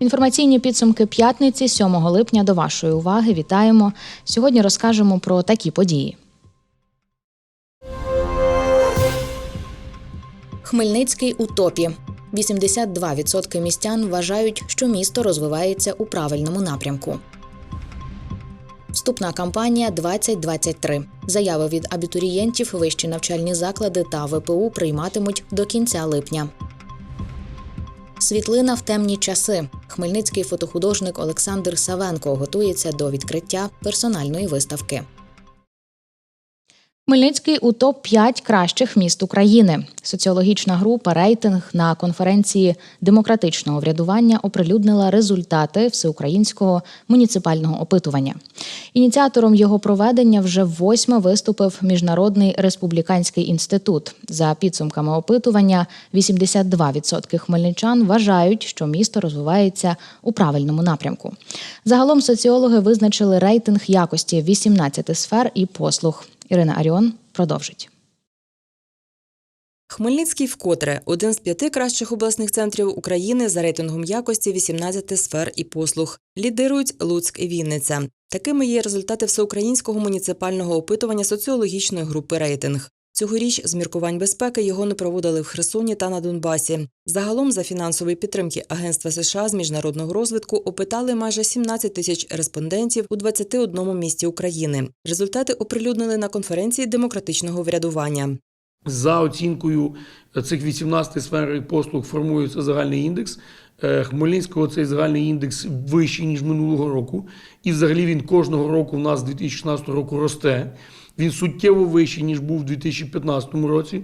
Інформаційні підсумки п'ятниці 7 липня до вашої уваги. Вітаємо. Сьогодні розкажемо про такі події. Хмельницький у топі. 82% містян вважають, що місто розвивається у правильному напрямку. Вступна кампанія 2023. Заяви від абітурієнтів вищі навчальні заклади та ВПУ прийматимуть до кінця липня. Світлина в темні часи. Хмельницький фотохудожник Олександр Савенко готується до відкриття персональної виставки. Хмельницький у топ 5 кращих міст України. Соціологічна група рейтинг на конференції демократичного врядування оприлюднила результати всеукраїнського муніципального опитування. Ініціатором його проведення вже восьме виступив Міжнародний республіканський інститут. За підсумками опитування, 82% хмельничан вважають, що місто розвивається у правильному напрямку. Загалом соціологи визначили рейтинг якості 18 сфер і послуг. Ірина Аріон продовжить. Хмельницький вкотре один з п'яти кращих обласних центрів України за рейтингом якості 18 сфер і послуг. Лідирують Луцьк і Вінниця. Такими є результати всеукраїнського муніципального опитування соціологічної групи рейтинг. Цьогоріч з міркувань безпеки його не проводили в Херсоні та на Донбасі. Загалом за фінансової підтримки Агентства США з міжнародного розвитку опитали майже 17 тисяч респондентів у 21 місті України. Результати оприлюднили на конференції демократичного врядування. За оцінкою цих 18 сфер послуг формується загальний індекс. Е, Хмельницького цей загальний індекс вищий, ніж минулого року. І взагалі він кожного року у нас з 2016 року росте. Він суттєво вищий, ніж був у 2015 році.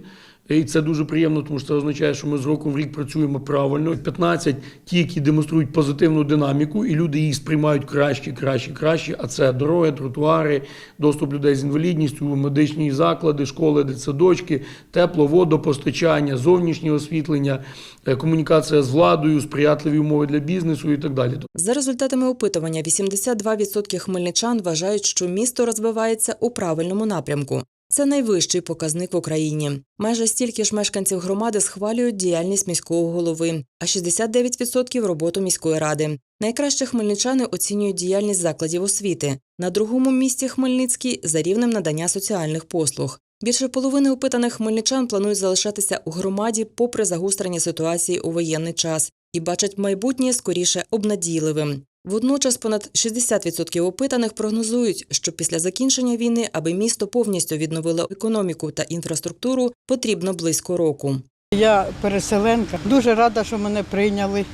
І це дуже приємно, тому що це означає, що ми з року в рік працюємо правильно. 15 ті, які демонструють позитивну динаміку, і люди її сприймають краще, краще, краще. А це дороги, тротуари, доступ людей з інвалідністю, медичні заклади, школи, дитсадочки, тепло, водопостачання, зовнішнє освітлення, е, комунікація з владою, сприятливі умови для бізнесу і так далі. За результатами опитування, 82% хмельничан вважають, що місто розвивається у правильному напрямку. Це найвищий показник в Україні. Майже стільки ж мешканців громади схвалюють діяльність міського голови, а 69% – роботу міської ради. Найкраще хмельничани оцінюють діяльність закладів освіти. На другому місці Хмельницький за рівнем надання соціальних послуг. Більше половини опитаних хмельничан планують залишатися у громаді попри загострення ситуації у воєнний час і бачать майбутнє скоріше обнадійливим. Водночас понад 60% опитаних прогнозують, що після закінчення війни, аби місто повністю відновило економіку та інфраструктуру, потрібно близько року. Я переселенка. Дуже рада, що мене прийняли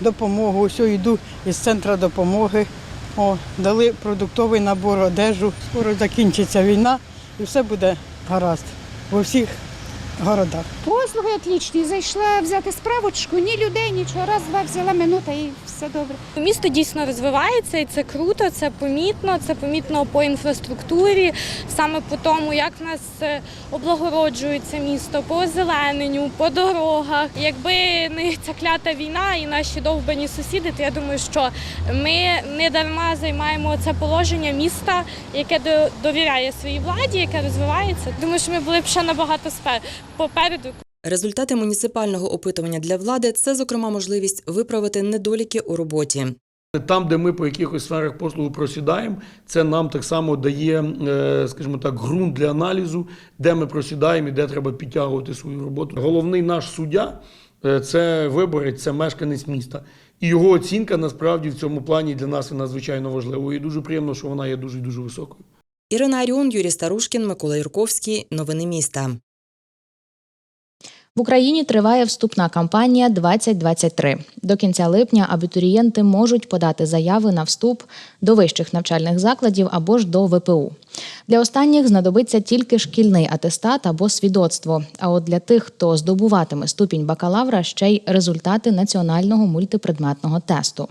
допомогу. Ось йду із центру допомоги. О, дали продуктовий набор одежу. Скоро закінчиться війна і все буде гаразд во всіх городах. Послуги отлічні. Зайшла взяти справочку, ні людей, нічого. Раз, два взяла минута і все добре. Місто дійсно розвивається, і це круто, це помітно. Це помітно по інфраструктурі, саме по тому, як в нас е, облагороджується місто, по озелененню, по дорогах. Якби не ця клята війна і наші довбані сусіди, то я думаю, що ми не дарма займаємо це положення міста, яке довіряє своїй владі, яке розвивається. Думаю, що ми були б ще набагато спе- попереду. Результати муніципального опитування для влади це, зокрема, можливість виправити недоліки у роботі. Там, де ми по якихось сферах послугу просідаємо, це нам так само дає, е, скажімо так, ґрунт для аналізу, де ми просідаємо і де треба підтягувати свою роботу. Головний наш суддя е, це виборець, це мешканець міста. І його оцінка насправді в цьому плані для нас є надзвичайно важливою. І дуже приємно, що вона є дуже дуже високою. Ірина Аріон, Юрій Старушкін, Микола Юрковський. Новини міста. В Україні триває вступна кампанія 2023. До кінця липня абітурієнти можуть подати заяви на вступ до вищих навчальних закладів або ж до ВПУ. Для останніх знадобиться тільки шкільний атестат або свідоцтво. А от для тих, хто здобуватиме ступінь бакалавра, ще й результати національного мультипредметного тесту.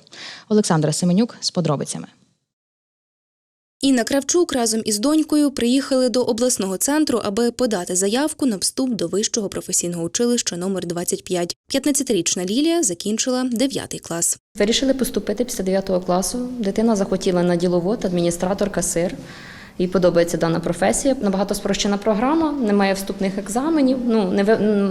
Олександра Семенюк з подробицями. Інна Кравчук разом із донькою приїхали до обласного центру, аби подати заявку на вступ до вищого професійного училища номер 25. 15-річна Лілія закінчила 9 клас. Вирішили поступити після 9 класу. Дитина захотіла на діловод, адміністратор, касир. Їй подобається дана професія. Набагато спрощена програма, немає вступних екзаменів, ну не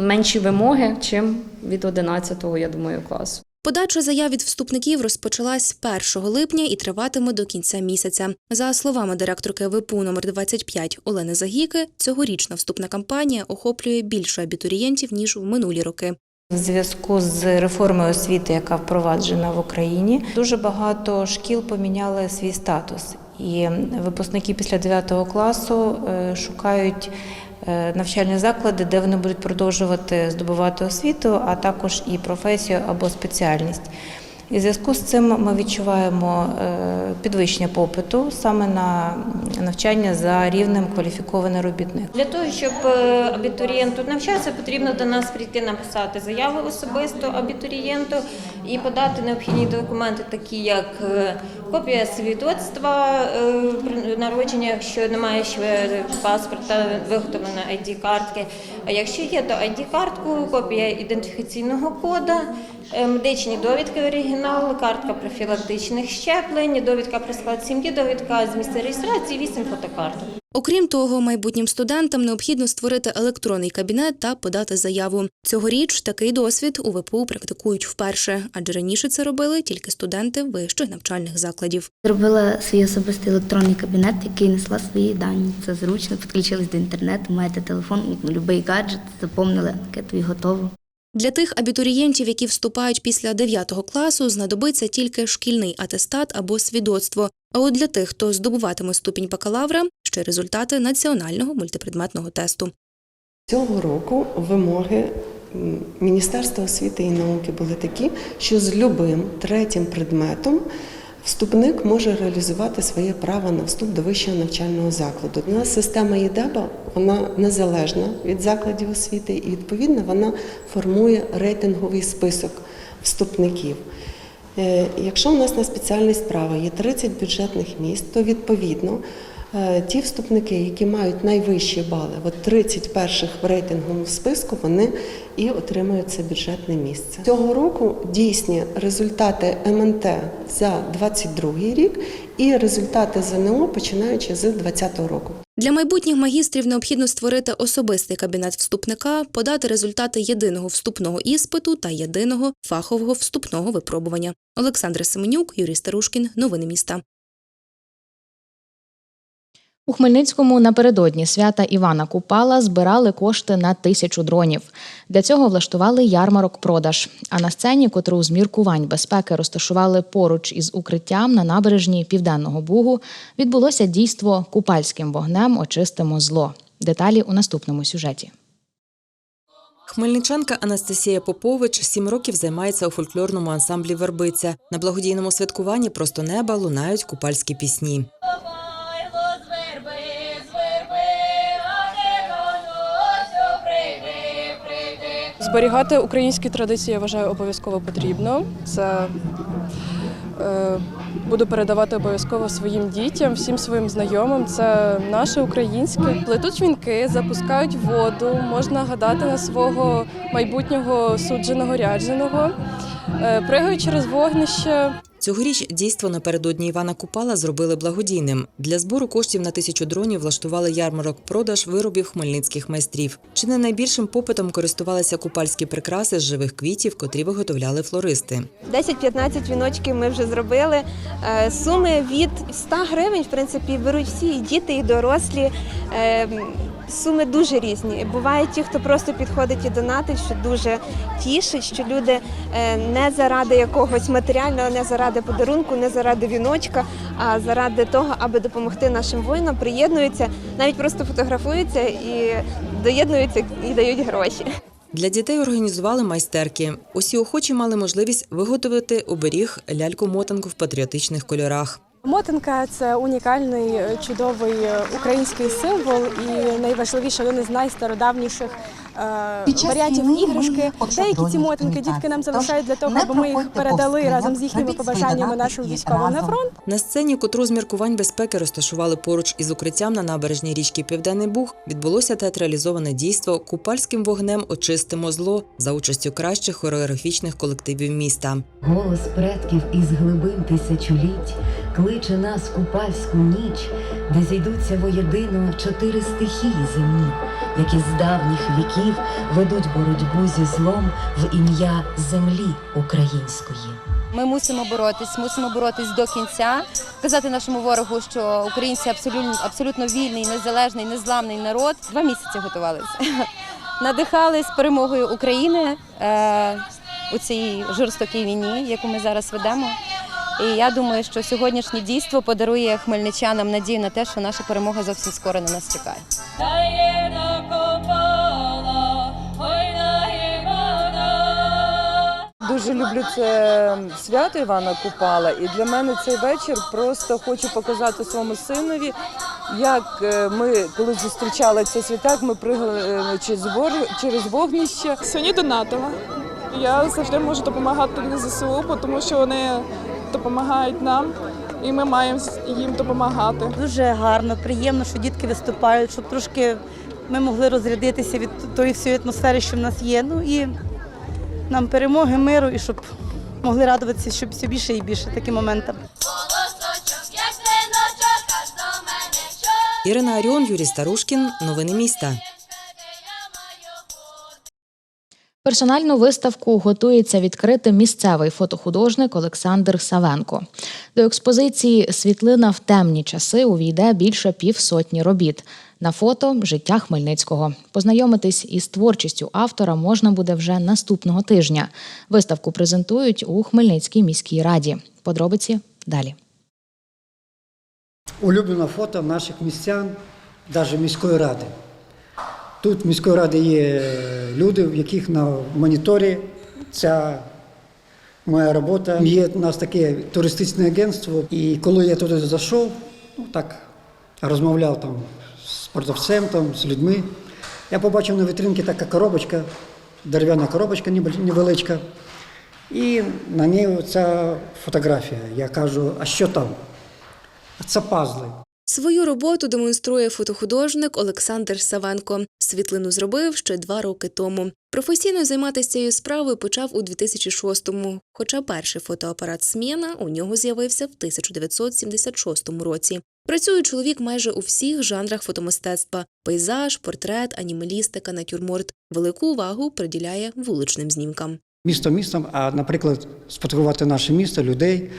менші вимоги, чим від 11-го, я думаю, класу. Подача заяв від вступників розпочалась 1 липня і триватиме до кінця місяця. За словами директорки ВПУ номер 25 Олени Загіки, цьогорічна вступна кампанія охоплює більше абітурієнтів ніж в минулі роки. В зв'язку з реформою освіти, яка впроваджена в Україні, дуже багато шкіл поміняли свій статус. І випускники після 9 класу е, шукають навчальні заклади, де вони будуть продовжувати здобувати освіту, а також і професію або спеціальність. І в зв'язку з цим ми відчуваємо е, підвищення попиту саме на навчання за рівнем кваліфікований робітник. Для того, щоб е, абітурієнт тут навчався, потрібно до нас прийти написати заяву особисто абітурієнту і подати необхідні документи, такі як е, копія свідоцтва е, народження, якщо немає ще паспорта, виготовлена ID-картки. А якщо є, то ID-картку, копія ідентифікаційного коду, е, медичні довідки оригінал, картка профілактичних щеплень, довідка про склад сім'ї, довідка з місця реєстрації, вісім фотокарток. Окрім того, майбутнім студентам необхідно створити електронний кабінет та подати заяву. Цьогоріч такий досвід у ВПУ практикують вперше, адже раніше це робили тільки студенти вищих навчальних закладів. Зробила свій особистий електронний кабінет, який несла свої дані. Це зручно, підключились до інтернету, маєте телефон, будь-який гаджет, заповнили анкету і готово. Для тих абітурієнтів, які вступають після 9 класу, знадобиться тільки шкільний атестат або свідоцтво. А от для тих, хто здобуватиме ступінь бакалавра, ще результати національного мультипредметного тесту. Цього року вимоги Міністерства освіти і науки були такі, що з любим третім предметом вступник може реалізувати своє право на вступ до вищого навчального закладу. У нас система ЄДЕБА вона незалежна від закладів освіти, і відповідно вона формує рейтинговий список вступників. Е, Якщо у нас на спеціальність права є 30 бюджетних міст, то відповідно ті вступники, які мають найвищі бали, от 30 перших в рейтинговому списку, вони і отримують це бюджетне місце. Цього року дійсні результати МНТ за 22 рік і результати ЗНО починаючи з 2020 року. Для майбутніх магістрів необхідно створити особистий кабінет вступника, подати результати єдиного вступного іспиту та єдиного фахового вступного випробування. Олександр Семенюк, Юрій Старушкін. Новини міста. У Хмельницькому напередодні свята Івана Купала збирали кошти на тисячу дронів. Для цього влаштували ярмарок-продаж. А на сцені, котру з міркувань безпеки розташували поруч із укриттям на набережні Південного Бугу, відбулося дійство купальським вогнем очистимо зло. Деталі у наступному сюжеті. Хмельничанка Анастасія Попович сім років займається у фольклорному ансамблі Вербиця. На благодійному святкуванні просто неба лунають купальські пісні. Зберігати українські традиції, я вважаю, обов'язково потрібно. Це е, буду передавати обов'язково своїм дітям, всім своїм знайомим. Це наше українське. Плетуть вінки, запускають воду, можна гадати на свого майбутнього судженого рядженого, е, пригають через вогнище. Цьогоріч дійство напередодні Івана Купала зробили благодійним. Для збору коштів на тисячу дронів влаштували ярмарок-продаж виробів хмельницьких майстрів. Чи не найбільшим попитом користувалися купальські прикраси з живих квітів, котрі виготовляли флористи. 10-15 віночків ми вже зробили. Е, Суми від 100 гривень, в принципі, беруть всі і діти, і дорослі. Суми дуже різні. Бувають ті, хто просто підходить і донатить, що дуже тішить, що люди е, не заради якогось матеріального, не заради подарунку, не заради віночка, а заради того, аби допомогти нашим воїнам, приєднуються, навіть просто фотографуються і доєднуються і дають гроші. Для дітей організували майстерки. Усі охочі мали можливість виготовити оберіг ляльку-мотанку в патріотичних кольорах. Мотанка це унікальний е, чудовий е, український символ, і найважливіше один із найстародавніших варіантів іграшки. Деякі ці мотинки дітки нам залишають для того, аби ми їх передали разом з їхніми побажаннями нашим військовим на фронт. На сцені, котру з міркувань безпеки розташували поруч із укриттям на набережній річки Південний Буг, відбулося театралізоване дійство Купальським вогнем очистимо зло за участю кращих хореографічних колективів міста. Голос предків із глибин тисячоліть кличе нас купальську ніч, де зійдуться воєдино чотири стихії земні, які з давніх віків ведуть боротьбу зі злом в ім'я землі української. Ми мусимо боротись, мусимо боротись до кінця, казати нашому ворогу, що українці абсолютно абсолютно вільний, незалежний, незламний народ. Два місяці готувалися. Надихались перемогою України е, у цій жорстокій війні, яку ми зараз ведемо. І я думаю, що сьогоднішнє дійство подарує хмельничанам надію на те, що наша перемога зовсім скоро на нас чекає. Дуже люблю це свято Івана Купала, і для мене цей вечір просто хочу показати своєму синові, як е, ми коли зустрічали цей святак, ми пригали е, через вогнище. Сьогодні донатила. Я завжди можу допомагати на ЗСУ, тому що вони допомагають нам, і ми маємо їм допомагати. Дуже гарно, приємно, що дітки виступають, щоб трошки ми могли розрядитися від тої всієї атмосфери, що в нас є. Ну і нам перемоги, миру, і щоб могли радуватися щоб все більше і більше таким моментам. Ірина Аріон, Юрій Старушкін. Новини міста. Персональну виставку готується відкрити місцевий фотохудожник Олександр Савенко. До експозиції Світлина в темні часи увійде більше півсотні робіт. На фото життя Хмельницького. Познайомитись із творчістю автора можна буде вже наступного тижня. Виставку презентують у Хмельницькій міській раді. Подробиці далі. улюблене фото наших містян, навіть міської ради. Тут в міської ради є люди, в яких на моніторі ця моя робота. Є у нас таке туристичне агентство, і коли я туди зайшов, ну так розмовляв там з продавцем, там, з людьми, я побачив на вітринці така коробочка, дерев'яна коробочка невеличка, і на ній ця фотографія. Я кажу, а що там? Це пазли. Свою роботу демонструє фотохудожник Олександр Савенко. Світлину зробив ще два роки тому. Професійно займатися цією справою почав у 2006-му, хоча перший фотоапарат «Смєна» у нього з'явився в 1976 році. Працює чоловік майже у всіх жанрах фотомистецтва: пейзаж, портрет, анімалістика, натюрморт. Велику увагу приділяє вуличним знімкам. Місто містом, а, наприклад, сфотографувати наше місто, людей,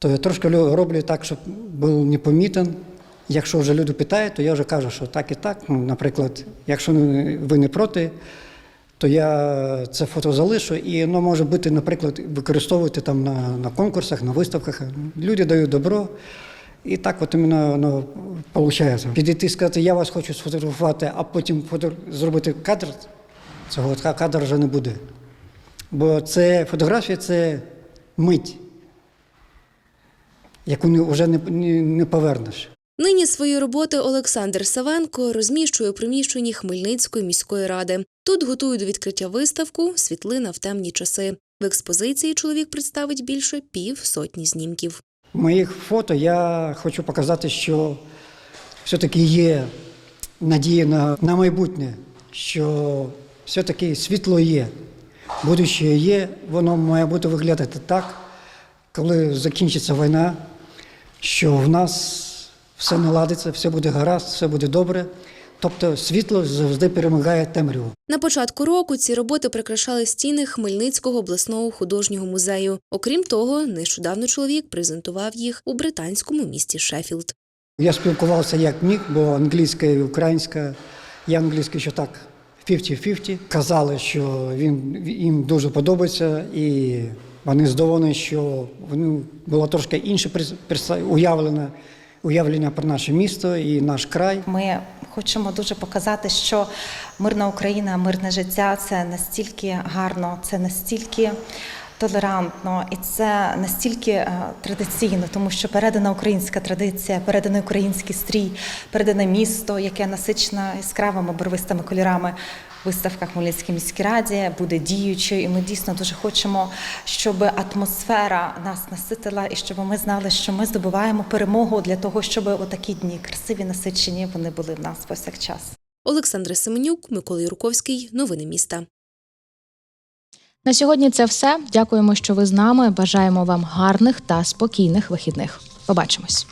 то я трошки роблю так, щоб був непомітен. Якщо вже люди питають, то я вже кажу, що так і так. Ну, наприклад, якщо ви не проти, то я це фото залишу, і воно може бути, наприклад, використовувати там на, на конкурсах, на виставках. Люди дають добро. І так от іменно воно виходить. Підійти і сказати, я вас хочу сфотографувати, а потім зробити кадр, цього ка- кадр вже не буде. Бо це фотографія це мить, яку не- вже не, не, не повернеш. Нині свої роботи Олександр Савенко розміщує у приміщенні Хмельницької міської ради. Тут готують до відкриття виставку Світлина в темні часи. В експозиції чоловік представить більше пів сотні знімків. В моїх фото я хочу показати, що все-таки є надія на, на майбутнє, що все-таки світло є, будуще є, воно має бути виглядати так, коли закінчиться війна, що в нас все наладиться, все буде гаразд, все буде добре. Тобто світло завжди перемагає темряву. На початку року ці роботи прикрашали стіни Хмельницького обласного художнього музею. Окрім того, нещодавно чоловік презентував їх у британському місті Шеффілд. Я спілкувався як міг, бо англійська і українська, я англійська ще так 50-50. Казали, що він їм дуже подобається, і вони здоволені, що вони було трошки інше уявлення, уявлення про наше місто і наш край. Ми хочемо дуже показати, що мирна Україна, мирне життя це настільки гарно, це настільки толерантно і це настільки е, традиційно, тому що передана українська традиція, переданий український стрій, передане місто, яке насичено яскравими барвистими кольорами. Виставка Хмельницькій міській раді буде діючою, і ми дійсно дуже хочемо, щоб атмосфера нас наситила і щоб ми знали, що ми здобуваємо перемогу для того, щоб отакі дні красиві, насичені, вони були в нас повсякчас. Олександра Семенюк, Микола Юрковський. Новини міста. На сьогодні це все. Дякуємо, що ви з нами. Бажаємо вам гарних та спокійних вихідних. Побачимось.